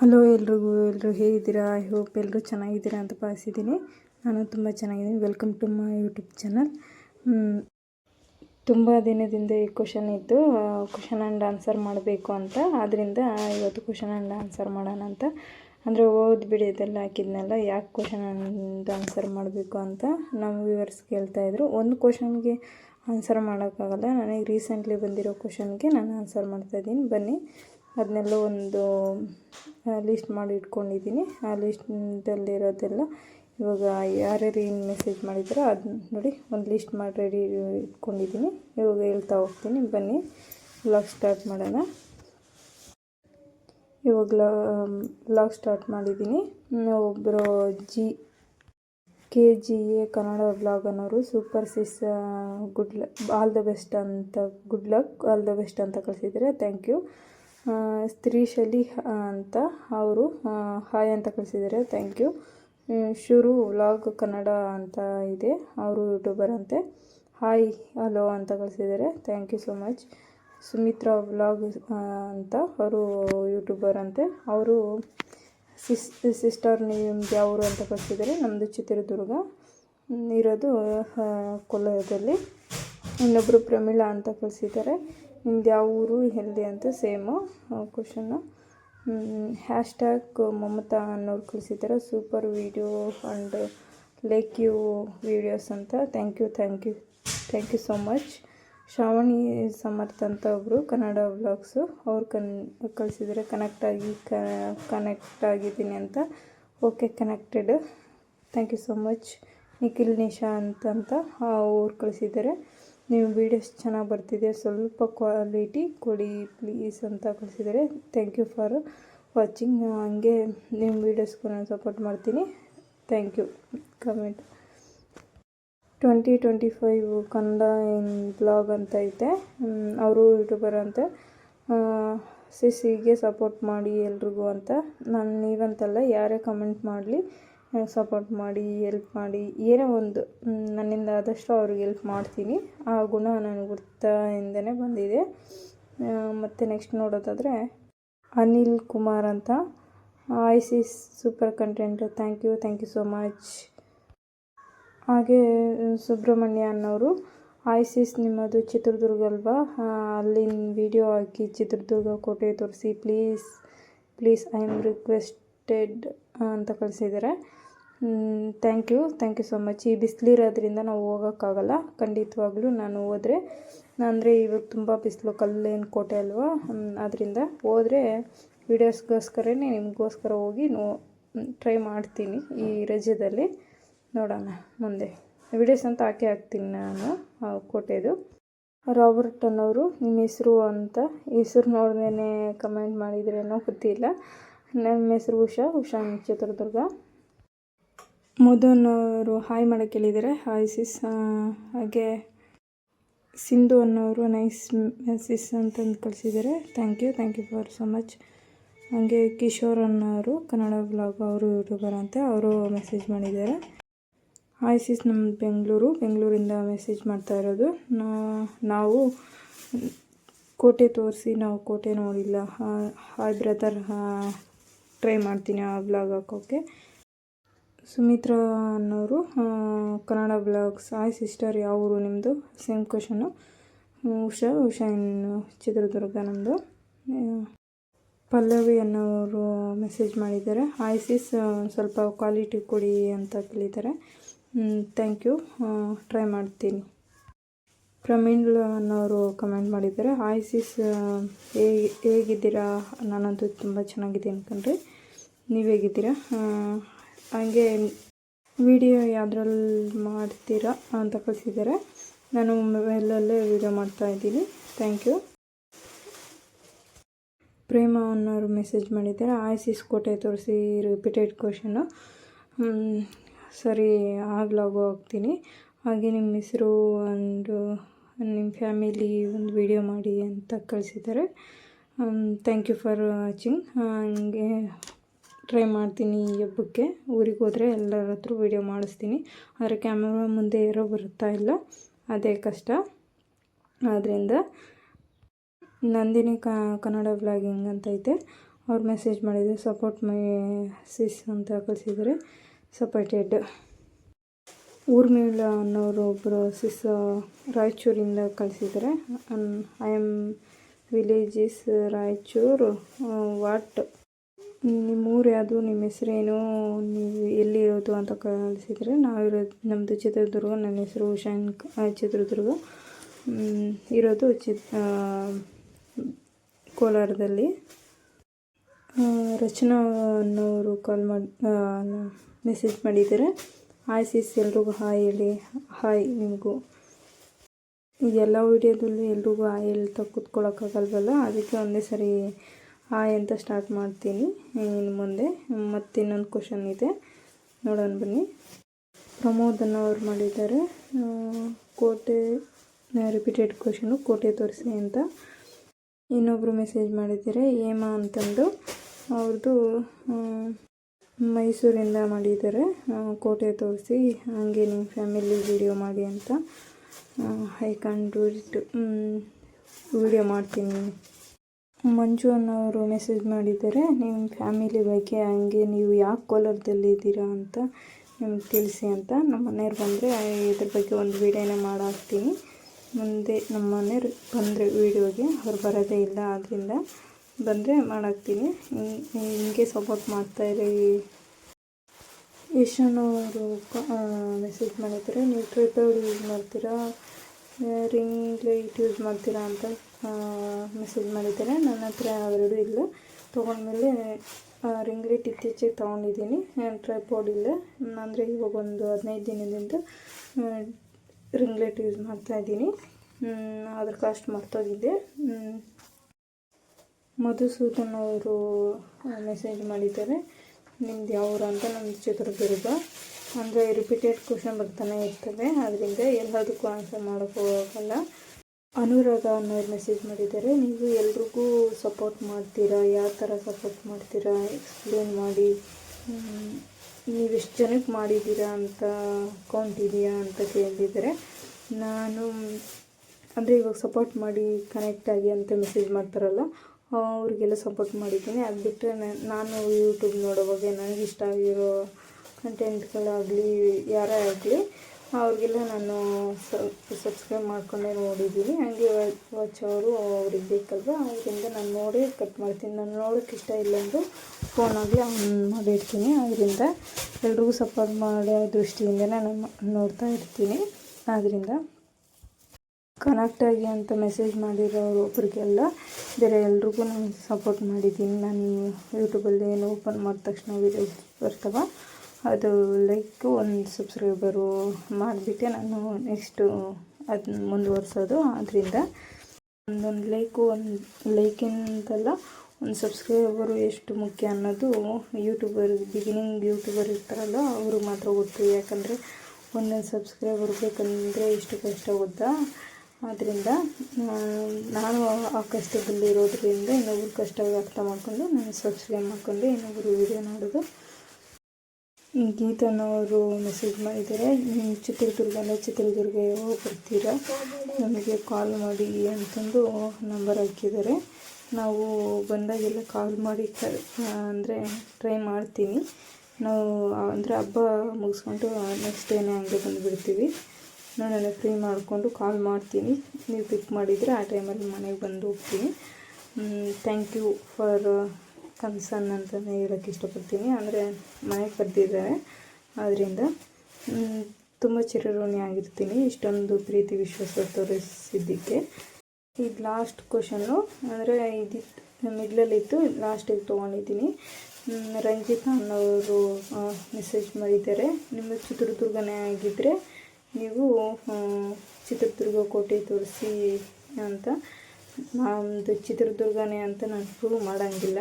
Hello ಎಲ್ರಿಗೂ ಎಲ್ಲರೂ ಹೇಗಿದ್ದೀರಾ? ಐ ಹೋಪ್ ಎಲ್ಲರೂ ಚೆನ್ನಾಗಿದ್ದೀರಾ ಅಂತ ಭಾವಿಸಿದ್ದೀನಿ. ನಾನು ತುಂಬ ಚೆನ್ನಾಗಿದ್ದೀನಿ. Welcome to my YouTube channel ತುಂಬ ದಿನದಿಂದ ಈ ಕ್ವಶನ್ ಇತ್ತು ಕ್ವಶನ್ ಆ್ಯಂಡ್ ಆನ್ಸರ್ ಮಾಡಬೇಕು ಅಂತ. ಆದ್ದರಿಂದ ಇವತ್ತು ಕ್ವಶನ್ ಆ್ಯಂಡ್ ಆನ್ಸರ್ ಮಾಡೋಣ ಅಂತ. ಅಂದರೆ ಓದ್ಬಿಡಿ ಇದೆಲ್ಲ ಹಾಕಿದ್ನಲ್ಲ, ಯಾಕೆ ಕ್ವಶನ್ ಆ್ಯಂಡ್ ಆನ್ಸರ್ ಮಾಡಬೇಕು ಅಂತ ನಮ್ಮ ವ್ಯೂವರ್ಸ್ ಕೇಳ್ತಾಯಿದ್ರು ಒಂದು ಕ್ವಶನ್ಗೆ ಆನ್ಸರ್ ಮಾಡೋಕ್ಕಾಗಲ್ಲ. ನನಗೆ ರೀಸೆಂಟ್ಲಿ ಬಂದಿರೋ ಕ್ವಶನ್ಗೆ ನಾನು ಆನ್ಸರ್ ಮಾಡ್ತಾಯಿದ್ದೀನಿ ಬನ್ನಿ. ಅದನ್ನೆಲ್ಲ ಒಂದು ಲಿಸ್ಟ್ ಮಾಡಿ ಇಟ್ಕೊಂಡಿದ್ದೀನಿ. ಆ ಲಿಸ್ಟಲ್ಲಿರೋದೆಲ್ಲ ಇವಾಗ ಯಾರ್ಯಾರು ಏನು ಮೆಸೇಜ್ ಮಾಡಿದಾರೋ ಅದನ್ನ ನೋಡಿ ಒಂದು ಲಿಸ್ಟ್ ಮಾಡಿ ರೆಡಿ ಇಟ್ಕೊಂಡಿದ್ದೀನಿ. ಇವಾಗ ಹೇಳ್ತಾ ಹೋಗ್ತೀನಿ. ಬನ್ನಿ ವ್ಲಾಗ್ ಸ್ಟಾರ್ಟ್ ಮಾಡೋಣ. ಇವಾಗ ಲಾಗ್ ಸ್ಟಾರ್ಟ್ ಮಾಡಿದ್ದೀನಿ. ಒಬ್ಬರು G K G A Kannada blog ಅನ್ನೋರು. Super sis good luck all the best ಅಂತ good luck all the best ಅಂತ ಕಳಿಸಿದ್ದಾರೆ. ಥ್ಯಾಂಕ್ ಯು ಸ್ತ್ರೀಶಲಿ ಅಂತ ಅವರು ಹಾಯ್ ಅಂತ ಕಳಿಸಿದ್ದಾರೆ. ಥ್ಯಾಂಕ್ ಯು ಶುರು ವ್ಲಾಗ್ ಕನ್ನಡ ಅಂತ ಇದೆ. ಅವರು ಯೂಟ್ಯೂಬರ್ ಅಂತೆ. ಹಾಯ್ ಹಲೋ ಅಂತ ಕಳಿಸಿದ್ದಾರೆ. Thank you so much Sumitra vlog ಅಂತ ಅವರು ಯೂಟ್ಯೂಬರ್ ಅಂತೆ. ಅವರು ಸಿಸ್ ಸಿಸ್ಟರ್ ನಿಮ್ದು ಯಾವರು ಅಂತ ಕಳಿಸಿದ್ದಾರೆ. ನಮ್ಮದು ಚಿತ್ರದುರ್ಗ. ಇರೋದು ಕೊಲ್ಲದಲ್ಲಿ. ಇನ್ನೊಬ್ಬರು ಪ್ರಮೀಳಾ ಅಂತ ಕಳಿಸಿದ್ದಾರೆ. ನಿಮ್ದು ಯಾವ ಊರು ಎಲ್ಲಿ ಅಂತ same question. Hash tag Mamata ಅನ್ನೋರು ಕಳಿಸಿದ್ದಾರೆ super video and like you videos ಅಂತ. Thank you thank you thank you so much. Shravani Samartha ಅಂತ ಒಬ್ಬರು ಕನ್ನಡ ವ್ಲಾಗ್ಸು. ಅವ್ರು ಕನ್, ಕಳಿಸಿದರೆ. ಕನೆಕ್ಟ್ ಆಗಿ ಕನೆಕ್ಟ್ ಆಗಿದ್ದೀನಿ ಅಂತ. Okay, connected. Thank you so much. Nikhil Nisha ಅಂತಂತ ಅವ್ರು ಕಳಿಸಿದ್ದಾರೆ ನೀವು ವೀಡಿಯೋಸ್ ಚೆನ್ನಾಗಿ ಬರ್ತಿದೆ, ಸ್ವಲ್ಪ ಕ್ವಾಲಿಟಿ ಕೊಡಿ ಪ್ಲೀಸ್ ಅಂತ ಕಳಿಸಿದರೆ ಥ್ಯಾಂಕ್ ಯು ಫಾರ್ ವಾಚಿಂಗ್ ಹಂಗೆ ನಿಮ್ಮ ವೀಡಿಯೋಸ್ಗೂ ನಾನು ಸಪೋರ್ಟ್ ಮಾಡ್ತೀನಿ. Thank you comment twenty twenty five Kannada in blog ಅಂತ ಐತೆ. ಅವರು ಯೂಟ್ಯೂಬರ್ ಅಂತೆ. ಸಿಸಿಗೆ ಸಪೋರ್ಟ್ ಮಾಡಿ ಎಲ್ರಿಗೂ ಅಂತ. ನಾನು ನೀವಂತಲ್ಲ, ಯಾರೇ ಕಮೆಂಟ್ ಮಾಡಲಿ ಸಪೋರ್ಟ್ ಮಾಡಿ ಎಲ್ಪ್ ಮಾಡಿ, ಏನೋ ಒಂದು ನನ್ನಿಂದ ಆದಷ್ಟು ಅವ್ರಿಗೆ ಎಲ್ಪ್ ಮಾಡ್ತೀನಿ. ಆ ಗುಣ ನನಗೆ ಗುರ್ತದಿಂದನೇ ಬಂದಿದೆ. ಮತ್ತು ನೆಕ್ಸ್ಟ್ ನೋಡೋದಾದರೆ ಅನಿಲ್ ಕುಮಾರ್ ಅಂತ. I super content thank you thank you so much ಹಾಗೆ, ಸುಬ್ರಹ್ಮಣ್ಯ ಅನ್ನೋರು. ಐಸಿಸ್ ನಿಮ್ಮದು ಚಿತ್ರದುರ್ಗ ಅಲ್ವಾ? ಅಲ್ಲಿನ ವಿಡಿಯೋ ಹಾಕಿ ಚಿತ್ರದುರ್ಗ ಕೋಟೆ ತೋರಿಸಿ please please I am requested ಅಂತ ಕಳಿಸಿದ್ದಾರೆ thank you thank you so much ಈ ಬಿಸಿಲಿರೋದ್ರಿಂದ ನಾವು ಹೋಗೋಕ್ಕಾಗಲ್ಲ. ಖಂಡಿತವಾಗ್ಲೂ ನಾನು ಹೋದರೆ ಅಂದರೆ ಇವಾಗ ತುಂಬ ಬಿಸಿಲು, ಕಲ್ಲೇನು ಕೋಟೆ ಅಲ್ವಾ? ಅದರಿಂದ ಹೋದರೆ ವೀಡಿಯೋಸ್ಗೋಸ್ಕರನೇ ನಿಮಗೋಸ್ಕರ ಹೋಗಿ ನೋ ಟ್ರೈ ಮಾಡ್ತೀನಿ ಈ ರಜದಲ್ಲಿ. ನೋಡೋಣ ಮುಂದೆ. ವಿಡಿಯೋಸ್ ಅಂತ ಹಾಕಿ ಹಾಕ್ತೀನಿ ನಾನು ಕೋಟೆದು. ರಾಬರ್ಟ್ ಅನ್ನೋರು ನಿಮ್ಮ ಹೆಸರು ಅಂತ, ಹೆಸರು ನೋಡ್ದೇ ಕಮೆಂಟ್ ಮಾಡಿದ್ರೇನೋ ಗೊತ್ತಿಲ್ಲ. ನಮ್ಮ ಹೆಸರು ಉಷಾ ಉಷಾ ಚಿತ್ರದುರ್ಗ ಮೋದನವರು ಹಾಯ್ ಮಾಡೋಕ್ಕೆ ಹೇಳಿದ್ದಾರೆ. ಹಾಯ್ ಸಿಸ್ ಹಾಗೆ ಸಿಂಧು ಅನ್ನೋರು ನೈಸ್ ಮೆಸಿಸ್ ಅಂತಂದು ಕಳಿಸಿದ್ದಾರೆ. Thank you thank you for so much. ಹಾಗೆ ಕಿಶೋರ್ ಅನ್ನೋರು ಕನ್ನಡ ಬ್ಲಾಗ್ ಅವರು ಯೂಟ್ಯೂಬರ್ ಅಂತ ಅವರು ಮೆಸೇಜ್ ಮಾಡಿದ್ದಾರೆ. ಹಾಯ್ ಸಿಸ್ ನಮ್ಮ ಬೆಂಗಳೂರು, ಬೆಂಗಳೂರಿಂದ ಮೆಸೇಜ್ ಮಾಡ್ತಾ ಇರೋದು. ನಾವು ಕೋಟೆ ತೋರಿಸಿ ನಾವು ಕೋಟೆ ನೋಡಿಲ್ಲ. ಹಾಯ್ ಬ್ರದರ್ ಟ್ರೈ ಮಾಡ್ತೀನಿ ಆ ಬ್ಲಾಗ್ ಹಾಕೋಕ್ಕೆ. ಸುಮಿತ್ರಾ ಅನ್ನೋರು ಕನ್ನಡ ಬ್ಲಾಗ್ಸ್ ಆಯ್ ಸಿಸ್ಟರ್, ಯಾವ ಊರು ನಿಮ್ಮದು ಸೇಮ್ ಕ್ವಶನು ಉಷಾ ಉಷಾ ಇನ್ನು ಚಿತ್ರದುರ್ಗ ನಮ್ಮದು ಪಲ್ಲವಿ ಅನ್ನೋರು ಮೆಸೇಜ್ ಮಾಡಿದ್ದಾರೆ. ಆಯ್ ಸಿಸ್ ಸ್ವಲ್ಪ ಕ್ವಾಲಿಟಿ ಕೊಡಿ ಅಂತ ಕೇಳಿದ್ದಾರೆ. ಥ್ಯಾಂಕ್ ಯು ಟ್ರೈ ಮಾಡ್ತೀನಿ. ಪ್ರಮೀಣ್ ಅನ್ನೋರು ಕಮೆಂಟ್ ಮಾಡಿದ್ದಾರೆ. ಹಾಯ್ ಸಿಸ್ ಹೇಗೆ ಹೇಗಿದ್ದೀರಾ? ನಾನಂತೂ ತುಂಬ ಚೆನ್ನಾಗಿದ್ದೀನಿ ಕಣ್ರಿ. ನೀವು ಹೇಗಿದ್ದೀರಾ? ಹಾಗೆ ವಿಡಿಯೋ ಯಾವುದ್ರಲ್ಲಿ ಮಾಡ್ತೀರಾ ಅಂತ ಕಳಿಸಿದ್ದಾರೆ. ನಾನು ಮೊಬೈಲಲ್ಲೇ ವಿಡಿಯೋ ಮಾಡ್ತಾಯಿದ್ದೀನಿ ಥ್ಯಾಂಕ್ ಯು ಪ್ರೇಮ ಅನ್ನೋರು ಮೆಸೇಜ್ ಮಾಡಿದ್ದಾರೆ. ಆಯ್ಸಿಸ್ ಕೋಟೆ ತೋರಿಸಿ ರಿಪೀಟೆಡ್ ಕ್ವಶನು ಸರಿ ಆ ಬ್ಲಾಗು ಹೋಗ್ತೀನಿ. ಹಾಗೆ ನಿಮ್ಮ ಹೆಸರು ಒಂದು ನಿಮ್ಮ ಫ್ಯಾಮಿಲಿ ಒಂದು ವಿಡಿಯೋ ಮಾಡಿ ಅಂತ ಕಳಿಸಿದ್ದಾರೆ. ಥ್ಯಾಂಕ್ ಯು ಫಾರ್ ವಾಚಿಂಗ್ ಹಾಗೆ ಟ್ರೈ ಮಾಡ್ತೀನಿ ಈ ಹಬ್ಬಕ್ಕೆ. ಊರಿಗೆ ಹೋದರೆ ಎಲ್ಲರ ಹತ್ರ ವೀಡಿಯೋ ಮಾಡಿಸ್ತೀನಿ. ಆದರೆ ಕ್ಯಾಮ್ರಾ ಮುಂದೆ ಇರೋ ಬರುತ್ತಾ ಇಲ್ಲ. ಅದೇ ಕಷ್ಟ. ಆದ್ದರಿಂದ ನಂದಿನಿ ಕನ್ನಡ ಬ್ಲಾಗಿಂಗ್ ಅಂತೈತೆ. ಅವ್ರು ಮೆಸೇಜ್ ಮಾಡಿದ್ರು ಸಪೋರ್ಟ್ ಮೈ ಸಿಸ್ ಅಂತ ಕಳಿಸಿದರೆ ಸಪೋರ್ಟೆಡ್ ಊರ್ಮಿಳ ಅನ್ನೋರು ಒಬ್ಬರು ಸಿಸ್ ರಾಯಚೂರಿಂದ ಕಳಿಸಿದ್ದಾರೆ. I am village is Raichur what ನಿಮ್ಮ ಊರು ಯಾವುದು ನಿಮ್ಮ ಹೆಸರೇನು ನೀವು ಎಲ್ಲಿರೋದು ಅಂತ ಕಳಿಸಿದರೆ ನಾವಿರೋದು ನಮ್ಮದು ಚಿತ್ರದುರ್ಗ ನನ್ನ ಹೆಸರು ಆ, ಚಿತ್ರದುರ್ಗ. ಇರೋದು ಚಿತ್ ಕೋಲಾರದಲ್ಲಿ. ರಚನಾ ಅನ್ನೋರು ಕಾಲ್ ಮಾಡಿ ಮೆಸೇಜ್ ಮಾಡಿದ್ದಾರೆ. ಹಾಯ್ ಸಿಸ್ ಎಲ್ರಿಗೂ ಹಾಯ್ ಹೇಳಿ. ಹಾಯ್ ನಿಮಗೂ. ಎಲ್ಲ ವೀಡಿಯೋದಲ್ಲೂ ಎಲ್ರಿಗೂ ಹಾಯ್ ಹೇಳ್ತಾ ಕೂತ್ಕೊಳ್ಳೋಕ್ಕಾಗಲ್ವಲ್ಲ ಅದಕ್ಕೆ ಒಂದೇ ಸರಿ ಹಾಯ್ ಅಂತ ಸ್ಟಾರ್ಟ್ ಮಾಡ್ತೀನಿ. ಇನ್ನು ಮುಂದೆ. ಮತ್ತೆ ಇನ್ನೊಂದು ಕ್ವಶನ್ ಇದೆ. ನೋಡೋಣ ಬನ್ನಿ. ಪ್ರಮೋದ್ ಅನ್ನೋರು ಮಾಡಿದ್ದಾರೆ. ಕೋಟೆ ರಿಪೀಟೆಡ್ ಕ್ವಶನು ಕೋಟೆ ತೋರಿಸಿ ಅಂತ. ಇನ್ನೊಬ್ಬರು ಮೆಸೇಜ್ ಮಾಡಿದ್ದಾರೆ ಏಮಾ ಅಂತಂದು. ಅವ್ರದ್ದು ಮೈಸೂರಿಂದ ಮಾಡಿದ್ದಾರೆ. ಕೋಟೆ ತೋರಿಸಿ, ಹಾಗೆ ನಿಮ್ಮ ಫ್ಯಾಮಿಲಿ ವಿಡಿಯೋ ಮಾಡಿ ಅಂತ. ಐ ಕ್ಯಾನ್ ವಿಡಿಯೋ ಮಾಡ್ತೀನಿ. ಮಂಜು ಅನ್ನೋರು ಮೆಸೇಜ್ ಮಾಡಿದ್ದಾರೆ ನಿಮ್ಮ ಫ್ಯಾಮಿಲಿ ಬಗ್ಗೆ ಹಂಗೆ ನೀವು ಯಾವ ಕೋಲಾರದಲ್ಲಿ ಇದ್ದೀರಾ ಅಂತ ನಿಮ್ಗೆ ತಿಳಿಸಿ ಅಂತ. ನಮ್ಮ ಮನೆಯವ್ರು ಬಂದರೆ ಇದ್ರ ಬಗ್ಗೆ ಒಂದು ವೀಡಿಯೋನ ಮಾಡಾಕ್ತೀನಿ. ಮುಂದೆ ನಮ್ಮ ಮನೆಯವ್ರು ಬಂದರೆ ವೀಡಿಯೋಗೆ, ಅವ್ರು ಬರೋದೇ ಇಲ್ಲ ಆದ್ದರಿಂದ ಬಂದರೆ ಮಾಡಾಕ್ತೀನಿ. ಹಿಂಗೆ ಸಪೋರ್ಟ್ ಮಾಡ್ತಾಯಿರಿ ಯಶನವರು ಮೆಸೇಜ್ ಮಾಡಿದ್ದಾರೆ, ನೀವು ಟ್ರಿಪಲ್ ಯೂಸ್ ಮಾಡ್ತೀರಾ? ರಿಂಗ್ ಲೈಟ್ ಯೂಸ್ ಮಾಡ್ತೀರಾ? ಅಂತ ಮೆಸೇಜ್ ಮಾಡಿದ್ದಾರೆ ನನ್ನ ಹತ್ರ ಅವೆರಡೂ ಇಲ್ಲ. ತೊಗೊಂಡ್ಮೇಲೆ ರಿಂಗ್ ಲೈಟ್ ಇತ್ತೀಚೆಗೆ ತೊಗೊಂಡಿದ್ದೀನಿ. ಟ್ರೈಪಾಡ್ ಇಲ್ಲ. ಅಂದರೆ ಇವಾಗ ಒಂದು ಹದಿನೈದು ದಿನದಿಂದ ರಿಂಗ್ ಲೈಟ್ ಯೂಸ್ ಮಾಡ್ತಾಯಿದ್ದೀನಿ ಅದ್ರ ಕಾಸ್ಟ್ ಮರ್ತೋಗಿದ್ದೆ. ಮಧುಸೂದನ್ ಅವರು ಮೆಸೇಜ್ ಮಾಡಿದ್ದಾರೆ. ನಿಮ್ದು ಯಾವ ಊರು ಅಂತ ನಮ್ಮದು ಚಿತ್ರದುರ್ಗ. ಅಂದರೆ ರಿಪೀಟೆಡ್ ಕ್ವಶನ್ ಬರ್ತಾನೆ ಇರ್ತದೆ. ಅದರಿಂದ ಎಲ್ಲದಕ್ಕೂ ಆನ್ಸರ್ ಮಾಡೋಕ್ಕೆ ಅನುರಾಧ ಅನ್ನೋರು ಮೆಸೇಜ್ ಮಾಡಿದ್ದಾರೆ, ನೀವು ಎಲ್ರಿಗೂ ಸಪೋರ್ಟ್ ಮಾಡ್ತೀರಾ? ಯಾವ ಥರ ಸಪೋರ್ಟ್ ಮಾಡ್ತೀರಾ? ಎಕ್ಸ್ಪ್ಲೇನ್ ಮಾಡಿ. ನೀವು ಎಷ್ಟು ಜನಕ್ಕೆ ಮಾಡಿದ್ದೀರಾ ಅಂತ ಅಕೌಂಟ್ ಇದೆಯಾ ಅಂತ ಕೇಳಿದ್ದಾರೆ ನಾನು, ಅಂದರೆ ಇವಾಗ ಸಪೋರ್ಟ್ ಮಾಡಿ ಕನೆಕ್ಟ್ ಆಗಿ ಅಂತ ಮೆಸೇಜ್ ಮಾಡ್ತಾರಲ್ಲ, ಅವ್ರಿಗೆಲ್ಲ ಸಪೋರ್ಟ್ ಮಾಡಿದ್ದೀನಿ. ಅದು ಬಿಟ್ಟರೆ ನಾನು ಯೂಟ್ಯೂಬ್ ನೋಡೋವಾಗ ನನಗೆ ಇಷ್ಟ ಆಗಿರೋ ಕಂಟೆಂಟ್ಗಳಾಗಲಿ ಯಾರೇ ಆಗಲಿ ಅವ್ರಿಗೆಲ್ಲ ನಾನು ಸಬ್ಸ್ಕ್ರೈಬ್ ಮಾಡ್ಕೊಂಡೆ ನೋಡಿದ್ದೀನಿ. ಹಂಗೆ ಅವರು ಅವ್ರಿಗೆ ಬೇಕಲ್ವ, ಅವರಿಂದ ನಾನು ನೋಡಿ ಕಟ್ ಮಾಡ್ತೀನಿ. ನಾನು ನೋಡೋಕ್ಕೆ ಇಷ್ಟ ಇಲ್ಲಂದು ಫೋನಾಗಲಿ ಆನ್ ಮಾಡಿರ್ತೀನಿ. ಅದರಿಂದ ಎಲ್ರಿಗೂ ಸಪೋರ್ಟ್ ಮಾಡೋ ದೃಷ್ಟಿಯಿಂದನೇ ನಾನು ನೋಡ್ತಾ ಇರ್ತೀನಿ. ಆದ್ದರಿಂದ ಕನೆಕ್ಟ್ ಆಗಿ ಅಂತ ಮೆಸೇಜ್ ಮಾಡಿರೋರು ಒಬ್ರಿಗೆಲ್ಲ, ಬೇರೆ ಎಲ್ರಿಗೂ ನಾನು ಸಪೋರ್ಟ್ ಮಾಡಿದ್ದೀನಿ. ನಾನು ಯೂಟ್ಯೂಬಲ್ಲಿ ಏನು ಓಪನ್ ಮಾಡಿದ ತಕ್ಷಣ ವೀಡಿಯೋಸ್ ಬರ್ತವೆ. ಅದು ಲೈಕ್ ಒಂದು ಸಬ್ಸ್ಕ್ರೈಬರು ಮಾಡಿಬಿಟ್ಟೆ ನಾನು ನೆಕ್ಸ್ಟು ಅದನ್ನ ಮುಂದುವರ್ಸೋದು. ಆದ್ದರಿಂದ ಒಂದೊಂದು ಲೈಕು ಒಂದು ಲೈಕಿಂದಲ್ಲ ಒಂದು ಸಬ್ಸ್ಕ್ರೈಬರು ಎಷ್ಟು ಮುಖ್ಯ ಅನ್ನೋದು ಯೂಟ್ಯೂಬರ್ ಬಿಗಿನಿಂಗ್ ಯೂಟ್ಯೂಬರ್ ಇರ್ತಾರಲ್ಲ, ಅವರು ಮಾತ್ರ ಗೊತ್ತು. ಯಾಕಂದರೆ ಒಂದೊಂದು ಸಬ್ಸ್ಕ್ರೈಬರ್ ಬೇಕಂದರೆ ಎಷ್ಟು ಕಷ್ಟ ಗೊತ್ತಾ? ಆದ್ದರಿಂದ ನಾನು ಆ ಕಷ್ಟದಲ್ಲಿರೋದ್ರಿಂದ ಇನ್ನೊಬ್ರು ಕಷ್ಟ ಅರ್ಥ ಮಾಡಿಕೊಂಡು ನಾನು ಸಬ್ಸ್ಕ್ರೈಬ್ ಮಾಡಿಕೊಂಡು ಇನ್ನೊಬ್ಬರು ವೀಡಿಯೋ ನೋಡೋದು ಗೀತನವರು ಮೆಸೇಜ್ ಮಾಡಿದ್ದಾರೆ. ಚಿತ್ರದುರ್ಗಲ್ಲ ಚಿತ್ರದುರ್ಗ ಯಾವಾಗ ಬರ್ತೀರಾ ನಮಗೆ ಕಾಲ್ ಮಾಡಿ ಅಂತಂದು ನಂಬರ್ ಹಾಕಿದ್ದಾರೆ. ನಾವು ಬಂದಾಗೆಲ್ಲ ಕಾಲ್ ಮಾಡಿ ಅಂದರೆ ಟ್ರೈ ಮಾಡ್ತೀನಿ. ನಾವು, ಅಂದರೆ ಹಬ್ಬ ಮುಗಿಸ್ಕೊಂಡು ನೆಕ್ಸ್ಟ್ ಡೇನೇ ಹಂಗೆ ಬಂದುಬಿಡ್ತೀವಿ. ನಾನು ಫ್ರೀ ಮಾಡಿಕೊಂಡು ಕಾಲ್ ಮಾಡ್ತೀನಿ. ನೀವು ಪಿಕ್ ಮಾಡಿದರೆ ಆ ಟೈಮಲ್ಲಿ ಮನೆಗೆ ಬಂದು ಹೋಗ್ತೀನಿ. ಥ್ಯಾಂಕ್ ಯು ಫಾರ್ ಕನ್ಸರ್ನ್ ಅಂತಲೇ ಹೇಳೋಕ್ಕೆ ಇಷ್ಟಪಡ್ತೀನಿ. ಅಂದರೆ ಮನೆಗೆ ಕರೆದಿದ್ದಾರೆ ಆದ್ದರಿಂದ ತುಂಬ ಚಿರಋಣಿ ಆಗಿರ್ತೀನಿ. ಇಷ್ಟೊಂದು ಪ್ರೀತಿ ವಿಶ್ವಾಸ ತೋರಿಸಿದ್ದಕ್ಕೆ. ಈಗ ಲಾಸ್ಟ್ ಕ್ವಶನ್ನು ಅಂದರೆ ಇದಿತ್ತು ಮಿಡ್ಲಲ್ಲಿತ್ತು ಲಾಸ್ಟಿಗೆ ತೊಗೊಂಡಿದ್ದೀನಿ. ರಂಜಿತಾ ಅನ್ನೋರು ಮೆಸೇಜ್ ಮಾಡಿದ್ದಾರೆ. ನಿಮ್ಮ ಚಿತ್ರದುರ್ಗನೇ ಆಗಿದ್ದರೆ ನೀವು ಚಿತ್ರದುರ್ಗ ಕೋಟೆ ತೋರಿಸಿ ಅಂತ. ನಮ್ಮದು ಚಿತ್ರದುರ್ಗನೇ ಅಂತ ನಾನು ಪ್ರೂವ್ ಮಾಡೋಂಗಿಲ್ಲ.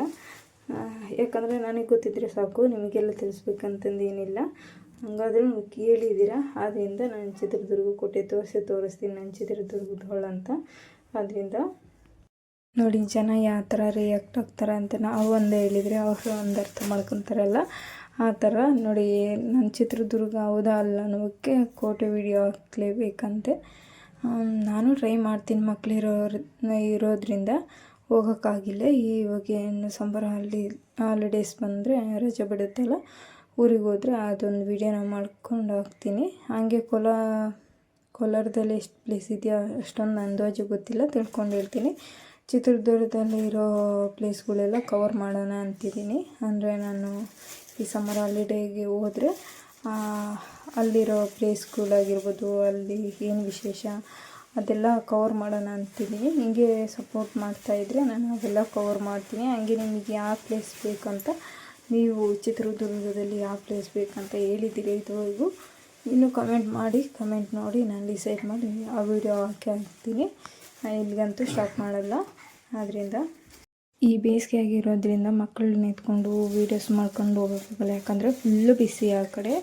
ಯಾಕಂದರೆ ನನಗೆ ಗೊತ್ತಿದ್ದರೆ ಸಾಕು, ನಿಮಗೆಲ್ಲ ತಿಳಿಸ್ಬೇಕಂತಂದು ಏನಿಲ್ಲ. ಹಂಗಾದ್ರೂ ನೀವು ಕೇಳಿದ್ದೀರಾ? ಆದ್ದರಿಂದ ನಾನು ಚಿತ್ರದುರ್ಗ ಕೋಟೆ ತೋರಿಸಿ ತೋರಿಸ್ತೀನಿ, ನಾನು ಚಿತ್ರದುರ್ಗದ ಅಂತ. ಆದ್ದರಿಂದ ನೋಡಿ, ಜನ ಯಾವ ಥರ ರಿಯಾಕ್ಟ್ ಆಗ್ತಾರೆ ಅಂತ ನಾವು ಒಂದು ಹೇಳಿದರೆ, ಅವರು ಒಂದು ಅರ್ಥ ಮಾಡ್ಕೊತಾರಲ್ಲ ಆ ಥರ ನೋಡಿ ನನ್ನ ಚಿತ್ರದುರ್ಗ ಹೌದಾ ಅಲ್ಲ ಅನ್ನೋಕ್ಕೆ ಕೋಟೆ ವಿಡಿಯೋ ಹಾಕ್ಲೇಬೇಕಂತೆ. ನಾನು ಟ್ರೈ ಮಾಡ್ತೀನಿ ಮಕ್ಕಳಿರೋ ಇರೋದ್ರಿಂದ. ಹೋಗೋಕ್ಕಾಗಿಲ್ಲ. ಇವಾಗ ಏನು ಸಂಬರ ಹಾಲಿ ಹಾಲಿಡೇಸ್ ಬಂದರೆ ರಜೆ ಬಿಡುತ್ತಲ್ಲ, ಊರಿಗೆ ಹೋದರೆ ಅದೊಂದು ವೀಡಿಯೋನ ಮಾಡ್ಕೊಂಡು ಹಾಕ್ತೀನಿ ಹಾಗೆ ಕೋಲಾ, ಕೋಲಾರದಲ್ಲಿ ಎಷ್ಟು ಪ್ಲೇಸ್ ಇದೆಯಾ, ಅಷ್ಟೊಂದು ಅಂದಾಜು ಗೊತ್ತಿಲ್ಲ, ತಿಳ್ಕೊಂಡಿರ್ತೀನಿ. ಚಿತ್ರದುರ್ಗದಲ್ಲಿ ಇರೋ ಪ್ಲೇಸ್ಗಳೆಲ್ಲ ಕವರ್ ಮಾಡೋಣ ಅಂತಿದ್ದೀನಿ. ಅಂದರೆ ನಾನು ಈ ಸಮ್ಮರ್ ಹಾಲಿಡೇಗೆ ಹೋದರೆ ಅಲ್ಲಿರೋ ಪ್ಲೇಸ್ಗಳಾಗಿರ್ಬೋದು ಅಲ್ಲಿ ಏನು ವಿಶೇಷ ಅದೆಲ್ಲ ಕವರ್ ಮಾಡೋಣ ಅಂತಿದ್ದೀನಿ ಹಿಂಗೆ ಸಪೋರ್ಟ್ ಮಾಡ್ತಾಯಿದ್ರೆ ನಾನು ಅವೆಲ್ಲ ಕವರ್ ಮಾಡ್ತೀನಿ. ಹಂಗೆ ನಿಮಗೆ ಯಾವ ಪ್ಲೇಸ್ ಬೇಕಂತ ನೀವು ಚಿತ್ರದುರ್ಗದಲ್ಲಿ ಯಾವ ಪ್ಲೇಸ್ ಬೇಕಂತ ಹೇಳಿದ್ದೀರಿ ಇದುವರೆಗೂ, ಇನ್ನೂ ಕಮೆಂಟ್ ಮಾಡಿ ಕಮೆಂಟ್ ನೋಡಿ ನಾನು ಡಿಸೈಡ್ ಮಾಡಿ ಆ ವಿಡಿಯೋ ಹಾಕಿ ಹಾಕ್ತೀನಿ. ಇಲ್ಲಿಗಂತೂ ಸ್ಟಾಪ್ ಮಾಡಲ್ಲ. ಆದ್ದರಿಂದ ಈ ಬೇಸಿಗೆ ಆಗಿರೋದ್ರಿಂದ ಮಕ್ಕಳನ್ನ ಎತ್ಕೊಂಡು ವೀಡಿಯೋಸ್ ಮಾಡ್ಕೊಂಡು ಹೋಗಬೇಕಲ್ಲ, ಯಾಕಂದರೆ ಫುಲ್ಲು ಬಿಸಿ ಆ ಕಡೆ.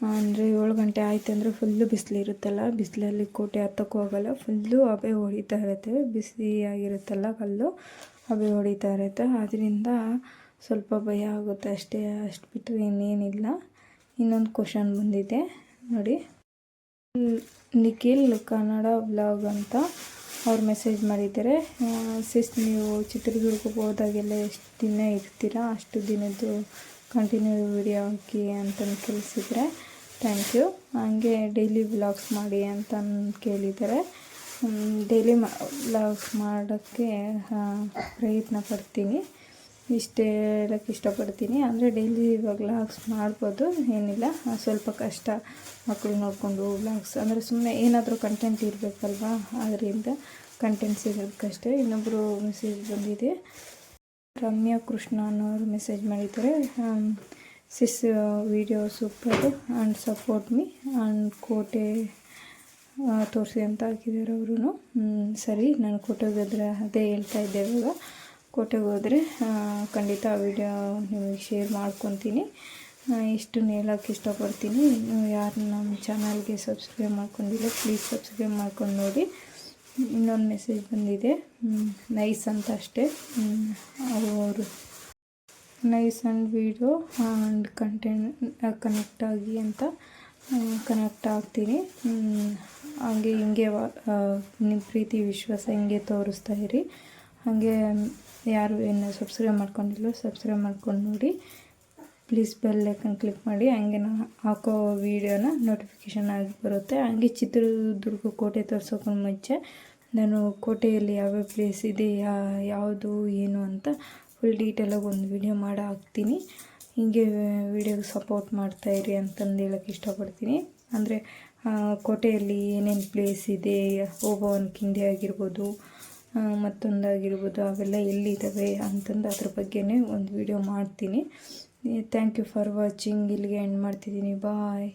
ಅಂದರೆ ಏಳು ಗಂಟೆ ಆಯಿತು ಅಂದರೆ ಫುಲ್ಲು ಬಿಸಿಲು ಇರುತ್ತಲ್ಲ, ಬಿಸಿಲಲ್ಲಿ ಕೋಟೆ ಹತ್ತಕ್ಕೂ ಹೋಗಲ್ಲ ಫುಲ್ಲು ಹಬೆ ಹೊಡಿತಾ ಇರುತ್ತೆ ಬಿಸಿ ಆಗಿರುತ್ತಲ್ಲ ಕಲ್ಲು, ಹಬೆ ಹೊಡಿತಾ ಇರುತ್ತೆ. ಅದರಿಂದ ಸ್ವಲ್ಪ ಭಯ ಆಗುತ್ತೆ ಅಷ್ಟೇ, ಅಷ್ಟು ಬಿಟ್ಟರೆ ಇನ್ನೇನಿಲ್ಲ. ಇನ್ನೊಂದು ಕ್ವಶನ್ ಬಂದಿದೆ, ನೋಡಿ. ನಿಖಿಲ್ ಕನ್ನಡ ಬ್ಲಾಗ್ ಅಂತ ಅವ್ರು ಮೆಸೇಜ್ ಮಾಡಿದ್ದಾರೆ. ಸಿಸ್, ನೀವು ಚಿತ್ರದುರ್ಗಕ್ಕೆ ಹೋದಾಗೆಲ್ಲ ಎಷ್ಟು ದಿನ ಇರ್ತೀರಾ? ಅಷ್ಟು ದಿನದ್ದು ಕಂಟಿನ್ಯೂ ವಿಡಿಯೋ ಹಾಕಿ ಅಂತಂದು ಕೇಳಿಸಿದ್ರೆ ಥ್ಯಾಂಕ್ ಯು ಹಂಗೆ ಡೈಲಿ ವ್ಲಾಗ್ಸ್ ಮಾಡಿ ಅಂತಂದು ಕೇಳಿದ್ದಾರೆ ಡೈಲಿ ಬ್ಲಾಗ್ಸ್ ವ್ಲಾಗ್ಸ್ ಮಾಡೋಕ್ಕೆ ಪ್ರಯತ್ನ ಪಡ್ತೀನಿ. ಇಷ್ಟೇ ಹೇಳೋಕ್ಕೆ ಇಷ್ಟಪಡ್ತೀನಿ. ಅಂದರೆ ಡೈಲಿ ಇವಾಗ ವ್ಲಾಗ್ಸ್ ಮಾಡ್ಬೋದು, ಏನಿಲ್ಲ. ಸ್ವಲ್ಪ ಕಷ್ಟ ಮಕ್ಕಳು ನೋಡಿಕೊಂಡು ವ್ಲಾಗ್ಸ್ ಅಂದರೆ ಸುಮ್ಮನೆ ಏನಾದರೂ ಕಂಟೆಂಟ್ ಇರಬೇಕಲ್ವಾ? ಅದರಿಂದ ಕಂಟೆಂಟ್ ಸಿಗೋದಕ್ಕಷ್ಟೇ ಇನ್ನೊಬ್ಬರು ಮೆಸೇಜ್ ಬಂದಿದೆ. ರಮ್ಯಾ ಕೃಷ್ಣ ಅನ್ನೋರು ಮೆಸೇಜ್ ಮಾಡಿದ್ದಾರೆ. Sis video super and support me and ಕೋಟೆ ತೋರಿಸಿ ಅಂತ ಹಾಕಿದ್ದಾರೆ ಅವರು ಸರಿ, ನಾನು ಕೋಟೆಗೆ ಅದೇ ಹೇಳ್ತಾ ಇದ್ದೆ ಇವಾಗ. ಕೋಟೆಗೆ ಹೋದರೆ ಖಂಡಿತ ಆ ವಿಡಿಯೋ ನಿಮಗೆ ಶೇರ್ ಮಾಡ್ಕೊತೀನಿ. ಇಷ್ಟು ಹೇಳೋಕ್ಕೆ ಇಷ್ಟಪಡ್ತೀನಿ. ಯಾರು ನಮ್ಮ ಚಾನಲ್ಗೆ ಸಬ್ಸ್ಕ್ರೈಬ್ ಮಾಡ್ಕೊಂಡಿಲ್ಲ ಪ್ಲೀಸ್ ಸಬ್ಸ್ಕ್ರೈಬ್ ಮಾಡ್ಕೊಂಡು ನೋಡಿ. ಇನ್ನೊಂದು ಮೆಸೇಜ್ ಬಂದಿದೆ. ನೈಸ್ ಅಂತ ಅಷ್ಟೇ. ಅವರು nice and video and content connect ಆಗಿ ಅಂತ ಕನೆಕ್ಟ್ ಆಗ್ತೀನಿ. ಹಾಗೆ ಹಿಂಗೆ ನಿಮ್ಮ ಪ್ರೀತಿ, ವಿಶ್ವಾಸ ಹಿಂಗೆ ತೋರಿಸ್ತಾ ಇರಿ. ಹಾಗೆ ಯಾರು ಏನು ಸಬ್ಸ್ಕ್ರೈಬ್ ಮಾಡ್ಕೊಂಡಿಲ್ಲ ಸಬ್ಸ್ಕ್ರೈಬ್ ಮಾಡ್ಕೊಂಡು ನೋಡಿ. ಪ್ಲೀಸ್ ಬೆಲ್ ಐಕನ್ ಕ್ಲಿಕ್ ಮಾಡಿ, ಹಂಗೆ ನಾನು ಹಾಕೋ ವೀಡಿಯೋನ ನೋಟಿಫಿಕೇಷನ್ ಆಗಿ ಬರುತ್ತೆ. ಹಂಗೆ ಚಿತ್ರದುರ್ಗ ಕೋಟೆ ತೋರ್ಸೋಕ್ಕೂ ಮುಂಚೆ ನಾನು ಕೋಟೆಯಲ್ಲಿ ಯಾವ್ಯಾವ ಪ್ಲೇಸ್ ಇದೆ ಯಾವುದು, ಏನು ಅಂತ ಫುಲ್ ಡೀಟೇಲಾಗಿ ಒಂದು ವಿಡಿಯೋ ಮಾಡಿ ಹಾಕ್ತೀನಿ. ಹಿಂಗೆ ವಿಡಿಯೋಗೆ ಸಪೋರ್ಟ್ ಮಾಡ್ತಾಯಿರಿ ಅಂತಂದು ಹೇಳೋಕ್ಕೆ ಇಷ್ಟಪಡ್ತೀನಿ. ಅಂದರೆ ಕೋಟೆಯಲ್ಲಿ ಏನೇನು ಪ್ಲೇಸ್ ಇದೆ ಓಬವ್ವನ ಕಿಂಡಿ ಆಗಿರ್ಬೋದು ಮತ್ತೊಂದಾಗಿರ್ಬೋದು, ಅವೆಲ್ಲ ಎಲ್ಲಿದ್ದಾವೆ ಅಂತಂದು ಅದ್ರ ಬಗ್ಗೆನೇ ಒಂದು ವಿಡಿಯೋ ಮಾಡ್ತೀನಿ. ಥ್ಯಾಂಕ್ ಯು ಫಾರ್ ವಾಚಿಂಗ್ ಇಲ್ಲಿಗೆ ಎಂಡ್ ಮಾಡ್ತಿದ್ದೀನಿ ಬಾಯ್